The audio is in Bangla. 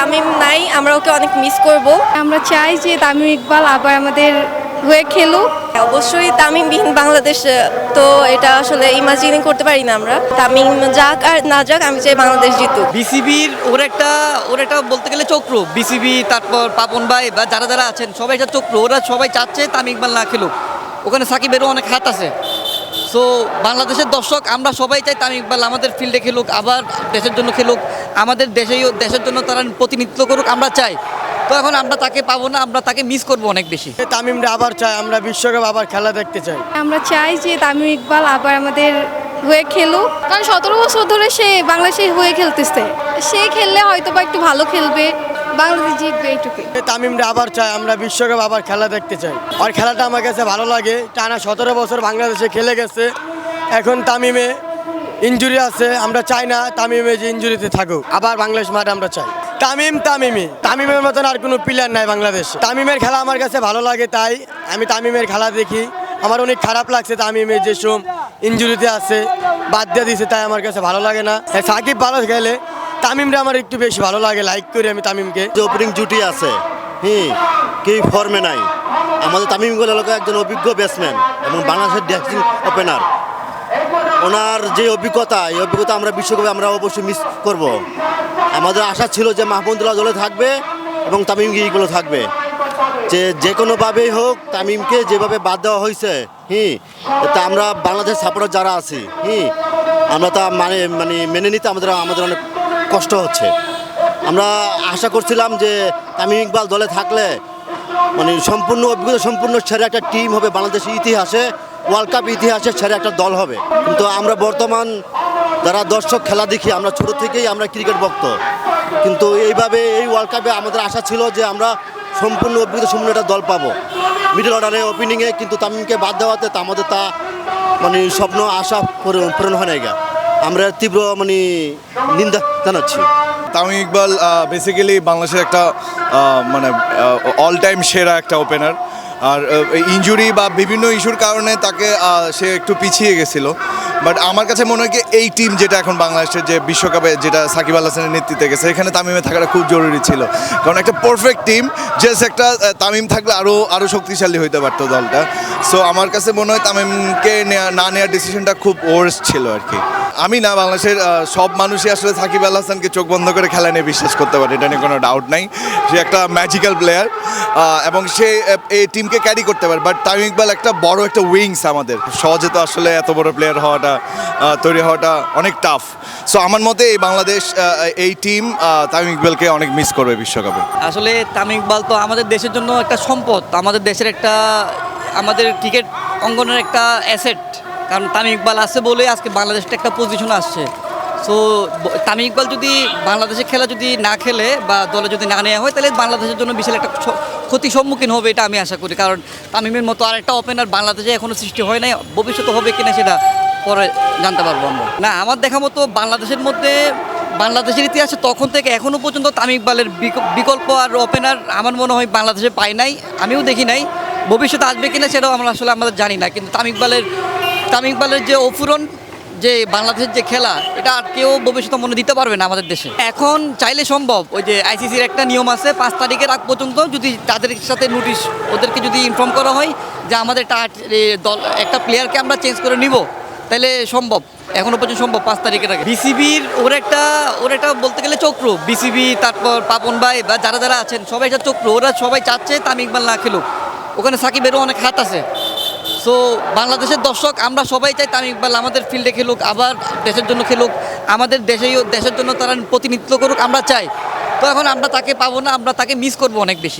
তামিম নাই আমরা ওকে অনেক মিস করব। আমরা চাই যে তামিম ইকবাল আবার আমাদের হয়ে খেলুক। অবশ্যই তামিমবিহীন বাংলাদেশ তো এটা আসলে ইমাজিনই করতে পারি না আমরা। তামিম যাক আর না যাক আমি চাই বাংলাদেশ জিতুক। বিসিবির ওর একটা ওর একটা বলতে গেলে চক্র। বিসিবি তারপর পাপন ভাই বা যারা যারা আছেন সবাই একটা চক্র। ওরা সবাই চাচ্ছে তামিম ইকবাল না খেলুক। ওখানে সাকিবেরও অনেক হাত আছে। সো বাংলাদেশের দর্শক আমরা সবাই চাই তামিম ইকবাল আমাদের ফিল্ডে খেলুক আবার দেশের জন্য খেলুক আমাদের দেশেই দেশের জন্য তারা প্রতিনিধিত্ব করুক আমরা চাই। তো এখন আমরা তাকে পাবো না আমরা তাকে মিস করব অনেক বেশি। তামিমরা আবার চাই আমরা বিশ্বকাপ আবার খেলা দেখতে চাই। আমরা চাই যে তামিম ইকবাল আবার আমাদের হয়ে খেলুক কারণ সতেরো বছর ধরে সে বাংলাদেশে হয়ে খেলতেছে। সে খেললে হয়তো বা একটু ভালো খেলবে। বাংলাদেশ জিতবে এইটুকুই। তামিমরা আবার চাই, আমরা বিশ্বকাপ আবার খেলা দেখতে চাই। আর খেলাটা আমার কাছে ভালো লাগে, টানা সতেরো বছর বাংলাদেশে খেলে গেছে। এখন তামিমে ইঞ্জুরি আছে, আমরা চাই না তামিমে যে ইঞ্জুরিতে থাকুক। আবার বাংলাদেশ মাঠে আমরা চাই। তামিম তামিমি তামিমের মতন আর কোনো প্লেয়ার নাই বাংলাদেশ। তামিমের খেলা আমার কাছে ভালো লাগে, তাই আমি তামিমের খেলা দেখি। আমার অনেক খারাপ লাগছে তামিমের যে সব ইঞ্জুরিতে আছে, বাদ দিয়ে দিছে, তাই আমার কাছে ভালো লাগে না। সাকিব ভালো খেলে তামিমরা আমার একটু বেশি ভালো লাগে লাইক করি আমি তামিমকে। যে ওপেনিং জুটি আছে, হুম, কেউ ফর্মে নাই। আমাদের তামিম ইকবাল এলাকা একজন অভিজ্ঞ ব্যাটসম্যান এবং বাংলাদেশের ড্যাসিং ওপেনার ওনার যে অভিজ্ঞতা, এই অভিজ্ঞতা আমরা বিশ্বকাপে আমরা অবশ্যই মিস করব। আমাদের আশা ছিল যে মাহমুদুল্লাহ দলে থাকবে এবং তামিম ইকবালও থাকবে। যে যে কোনোভাবেই হোক, তামিমকে যেভাবে বাদ দেওয়া হয়েছে, হুম তা আমরা বাংলাদেশ সাপোর্টার যারা আছি, হুম, আমরা তা মানে মানে মেনে নিতে আমাদের আমাদের অনেক কষ্ট হচ্ছে। আমরা আশা করছিলাম যে তামিম ইকবাল দলে থাকলে মানে সম্পূর্ণ অভিজ্ঞতা, সম্পূর্ণ সেরা একটা টিম হবে বাংলাদেশের ইতিহাসে ওয়ার্ল্ড কাপ ইতিহাসে সেরা একটা দল হবে। কিন্তু আমরা বর্তমান যারা দর্শক খেলা দেখি, আমরা ছোট থেকেই আমরা ক্রিকেট ভক্ত। কিন্তু এইভাবে এই ওয়ার্ল্ড কাপে আমাদের আশা ছিল যে আমরা সম্পূর্ণ অভিজ্ঞতা, সম্পূর্ণ একটা দল পাবো। মিডল অর্ডারে ওপেনিংয়ে কিন্তু তামিমকে বাদ দেওয়াতে তা আমাদের তা মানে স্বপ্ন, আশা পূরণ হয় গা। আমরা তীব্র মানে নিন্দা জানাচ্ছি। তামিম ইকবাল বেসিক্যালি বাংলাদেশের একটা মানে অল টাইম সেরা একটা ওপেনার আর ইনজুরি বা বিভিন্ন ইস্যুর কারণে তাকে সে একটু পিছিয়ে গেছিল। বাট আমার কাছে মনে হয় কি, এই টিম যেটা এখন বাংলাদেশের যে বিশ্বকাপে যেটা সাকিব আল হাসানের নেতৃত্বে গেছে, এখানে তামিমে থাকাটা খুব জরুরি ছিল। কারণ একটা পারফেক্ট টিম জাস্ট একটা তামিম থাকলে আরও আরও শক্তিশালী হইতে পারতো দলটা। সো আমার কাছে মনে হয় তামিমকে না নেওয়ার ডিসিশনটা খুব ওয়ার্স ছিল আর কি। আমি না, বাংলাদেশের সব মানুষই আসলে সাকিব আল হাসানকে চোখ বন্ধ করে খেলা নিয়ে বিশ্বাস করতে পারে, এটা নিয়ে কোনো ডাউট নাই। সে একটা ম্যাজিক্যাল প্লেয়ার এবং সে এই টিমকে ক্যারি করতে পারে বাট তামিম ইকবাল একটা বড় একটা উইংস আমাদের। সহজে তো আসলে এত বড় প্লেয়ার হওয়াটা তৈরি হওয়াটা অনেক টাফ সো আমার মতে এই বাংলাদেশ এই টিম তামিম ইকবালকে অনেক মিস করবে বিশ্বকাপে। আসলে তামিম ইকবাল তো আমাদের দেশের জন্য একটা সম্পদ, আমাদের দেশের একটা, আমাদের ক্রিকেট অঙ্গনের একটা অ্যাসেট কারণ তামিম ইকবাল আছে বলে আজকে বাংলাদেশটা একটা পজিশন আসছে। সো তামিম ইকবাল যদি বাংলাদেশে খেলা যদি না খেলে বা দলে যদি না নেওয়া হয়, তাহলে বাংলাদেশের জন্য বিশাল একটা ক্ষতির সম্মুখীন হবে এটা আমি আশা করি। কারণ তামিমের মতো আরেকটা ওপেনার বাংলাদেশে এখনও সৃষ্টি হয় নাই। ভবিষ্যতে হবে কিনা সেটা পরে জানতে পারব আমরা। না, আমার দেখা মতো বাংলাদেশের মধ্যে, বাংলাদেশের ইতিহাসে তখন থেকে এখনও পর্যন্ত তামিম ইকবালের বিক- বিকল্প আর ওপেনার আমার মনে হয় বাংলাদেশে পাই নাই। আমিও দেখি নাই। ভবিষ্যতে আসবে কিনা সেটাও আমরা আসলে আমাদের জানি না। কিন্তু তামিম ইকবালের তামিম ইকবালের যে অফুরন, যে বাংলাদেশের যে খেলা, এটা আর কেউ ভবিষ্যতে মনে দিতে পারবে না আমাদের দেশে। এখন চাইলে সম্ভব, ওই যে আইসিসির একটা নিয়ম আছে, পাঁচ তারিখের আগ পর্যন্ত যদি তাদের সাথে নোটিশ ওদেরকে যদি ইনফর্ম করা হয় যে আমাদের দল, একটা প্লেয়ারকে আমরা চেঞ্জ করে নিব, তাহলে সম্ভব। এখনও পর্যন্ত সম্ভব, পাঁচ তারিখের আগে। বিসিবির ওর একটা ওর একটা বলতে গেলে চক্র। বিসিবি তারপর পাপন ভাই বা যারা যারা আছেন, সবাই একটা চক্র। ওরা সবাই চাচ্ছে তামিম ইকবাল না খেলুক। ওখানে সাকিবেরও অনেক হাত আছে। সো বাংলাদেশের দর্শক, আমরা সবাই চাই তামিম ইকবাল আমাদের ফিল্ডে খেলুক, আবার দেশের জন্য খেলুক, আমাদের দেশেই, দেশের জন্য তারা প্রতিনিধিত্ব করুক, আমরা চাই। তো এখন আমরা তাকে পাবো না, আমরা তাকে মিস করব অনেক বেশি।